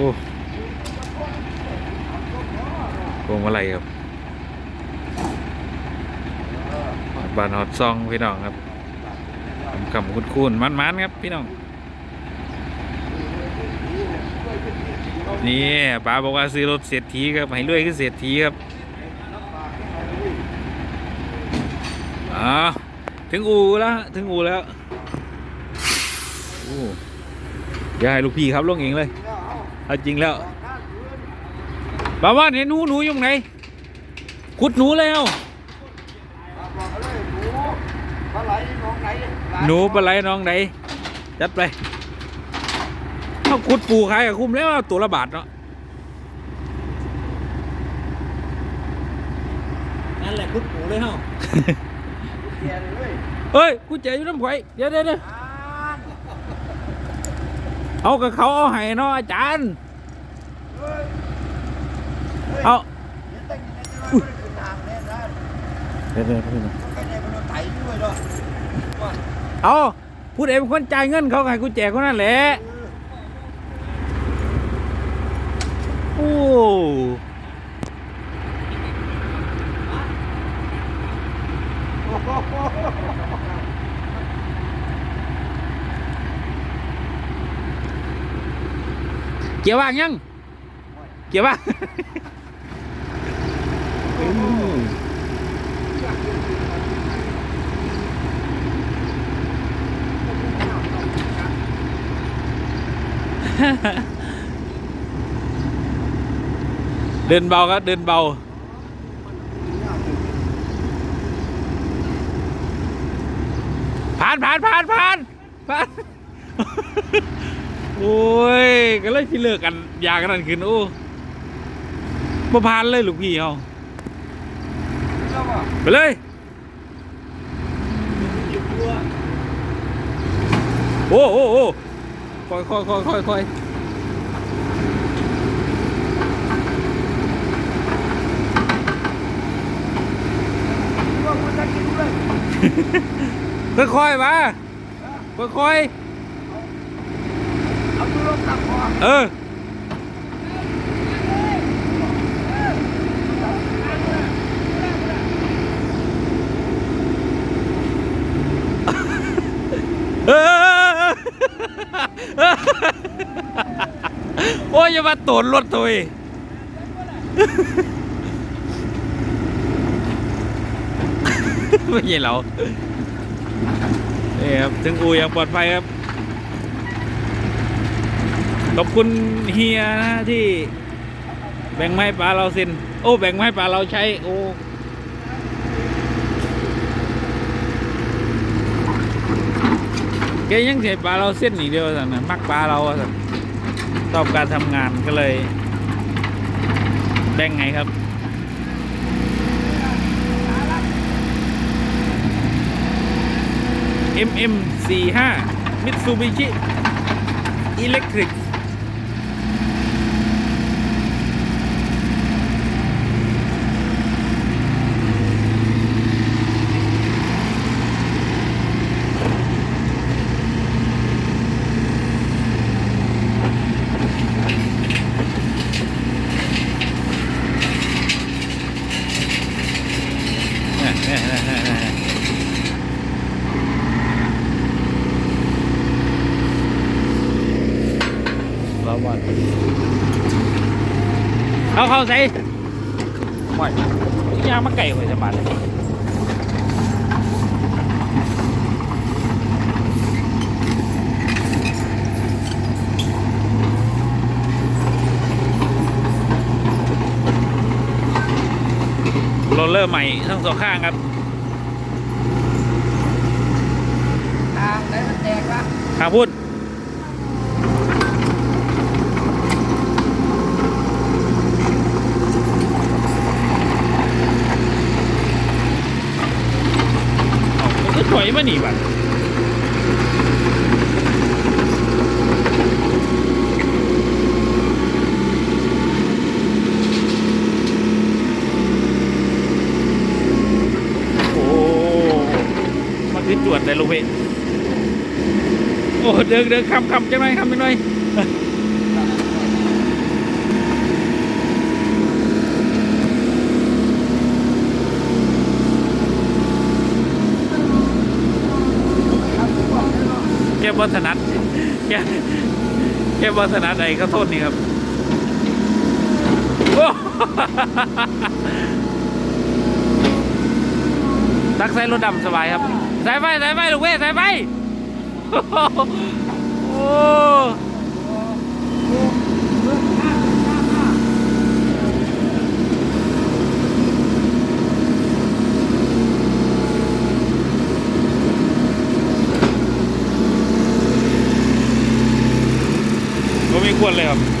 อ้พวงมาลัยครับบานฮอดซองพี่น้องครับคำคุ้นคุ้นๆมันๆครับพี่น้อง นี่ป้าบอกว่าซื้อรถเศรษฐีครับให้รวยคือเศรษฐีครับอ๋อถึงอูแล้วถึงอูแล้วโอ้อย่าให้ลูกพี่ครับลงเองเลย เอาจริงแล้วป้าว่าเห็นหนูหนูอยู่ไหนขุดหนูแล้วหนูปลาไหลน้องไหนจัดไปเขาขุดปูขายกับคุ้มแล้วตัวละบาทเนาะนั่นแหละคุดปูเลยเฮาเฮ้ยกูเจ๋อยู่น้ำไข่เดี๋ยวเดี๋ยว เดี๋ยวเอากับเขาเอาให้เนาะอาจารย์ เอาเดี๋ยวเดี๋ยวเดี๋ยวเอาพูดเองเป็นคนจ่ายเงินเขาให้กูแจกคนนั้นแหละโอ้ เกี่ยวว่างยังเกี่ยวว่างเดินเบาครับเดินเบาผ่านผ่านผ่านผ่านผ่าน โอ้ย ก็เลยที่เลิกกันอยากันนั่นขึ้นโอ้มาผ่านเลยลูกพี่เอาไปเลยโอ้โอ้โอ้ค่อยค่อยค่อยค่อยค่อยค่อยค่อยๆมาค่อยค่อยๆ เออเออโอ้ยอย่ามาโตนรถตัวเองไม่ใช่เรานี่ยครับถึงอู่อย่างปลอดภัยครับ ขอบคุณเฮียนะที่แบ่งไม้ปลาเราเซ็นโอ้แบ่งไม้ปลาเราใช้ โอ้แกยังเสียปลาเราเส้นอีกเดียวสั่นะมักปลาเราสั่นชอบการทำงานก็เลย แบ่งไงครับ MM 4 5 Mitsubishi Electric ร้ วันเอาเข้าใส่ไม่ยางมาไก่หัวจะมาเลยโรลเลอร์ใหม่ทั้งสองข้างครับทางไหนมันแตกละข้าพูดเอา มันก็ถอยมาหนีบัดโอ้มันคือจวดเลยลูกพี่โอ้เดินเดินคำคำจังไรคำจังไร บวัฒนัดแกแกวัฒนัดไอ้ข้าวโทษนี่ครับตักใส่รถดำสบายครับสายไฟสายไฟลูกเว้สายไฟโอ้ วรเลยครับ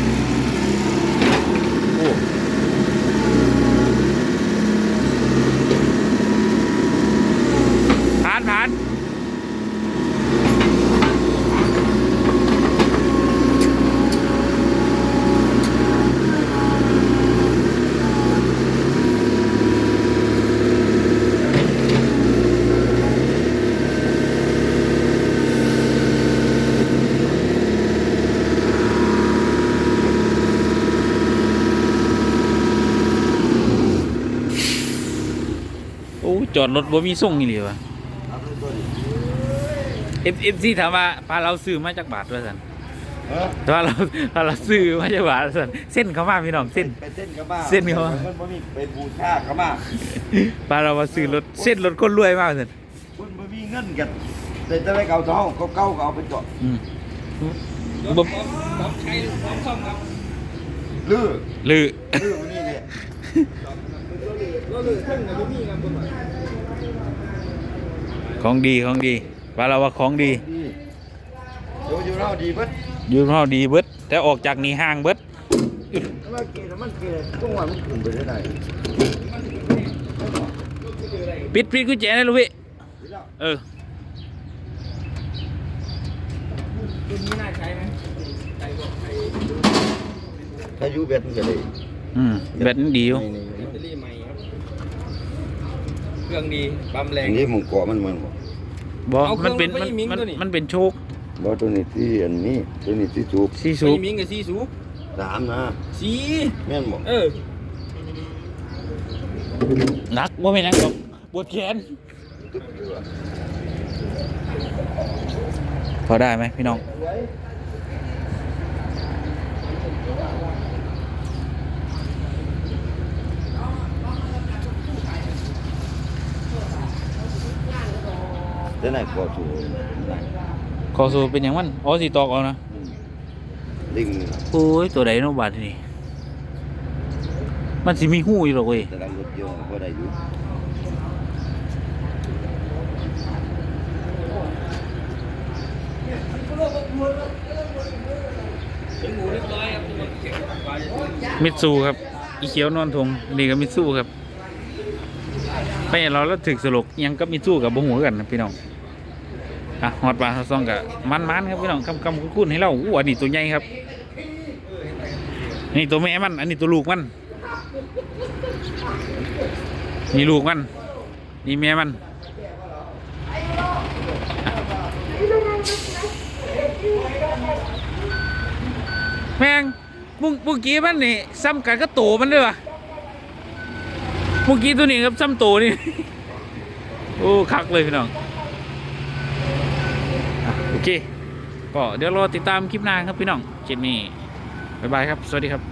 อ้จอดรถบ่มีส่งอีหลีวะเอฟเอฟซีถามว่าพาเราซื้อมาจากบาทว่าสันเออถ้าเราถ้าเราซื้อมาจากบาทว่าสันเส้นเขามาพี่น้องเส้นไปเส้นกับมาเส้นเขามามันบ่มีไปบูชากับมาพาเรามาซื้อรถเส้นรถคนรวยมากสันคุณบ่มีเงินกันแต่จะได้เก่าท้องเก่าๆก็เอาไปจอดอืมบ่ครับใช้พร้อมซ่อมครับลื้อลือลื้อมันนี่เนี่ยก็เลยเครื่องกับพี่ครับผม ของดีของดีพาเราว่าของดีดีอยู่อยู่เราดีเพิ่นอยืมเราดีเบิดแต่ออกจากนี่ห่างเบิดมันเกณฑ์มันเกณฑ์ต้องว่ามันขึ้นไปได้ไหนปิดปิดกุญแจได้ลูกพี่ดีแล้วเออตัวนี้น่าใช้ไหมใช้บอกใช้ถ้าอยู่เบ็ดมันก็ได้อืมแบตมันดีอยู่นี่แบตเตอรี่ใหม่ครับ เครื่องดีปั๊มแรๆงอันนี้มึงเกาะมันมันบ่บอเอาเครื่มัอนงเป็นรถมันไปมิงมันตัวนี้ มันเป็นโชคบ่ตัวนี้ที่อันนี้ตัวนี้ที่สูบซีไม่ซูปมิงกับซีสูบสามนะสีแม่นบ่เออหนักว่าไม่หนักหรอกปวดแขนพอได้ไหมพี่น้อง แต่ไหนเกาะสูบคอสูเป็นอย่างมันอ๋อสีตอกเอานะลิงโอ้ยตัวใดเน้องบาดนี่มันสิมีหูอยู่หรอกเว้ยแต่ละรถยนต์ก็ได้อยู่เป็นหมูเรียบร้อยครับตัวเก็บไว้มิตซูครับ อีเขียวนอนทงนี่ก็มิตซูครับไปเห็นเราแล้วถึกสลกยังก็มิตซูกับบ่หูคือกันนะพี่น้อง อะฮอดปลาฮอดซองกับมันมันครับพี่น้องคำคำคุ้นให้เราอู้อันนี้ตัวใหญ่ครับนี่ตัวแม่มัน อันนี้ตัวลูกมันนี่ลูกมันนี่แม่มันแมงมุงมุงกี้มันนี่ซ้ำกันก็โตมันด้วยวะมุงกี้ตัวนี้ครับซ้ำโตนี่ โอ้คักเลยพี่น้อง เค ก็เดี๋ยวรอติดตามคลิปหน้าครับพี่น้องเจนนี่บ๊ายบายครับ สวัสดีครับ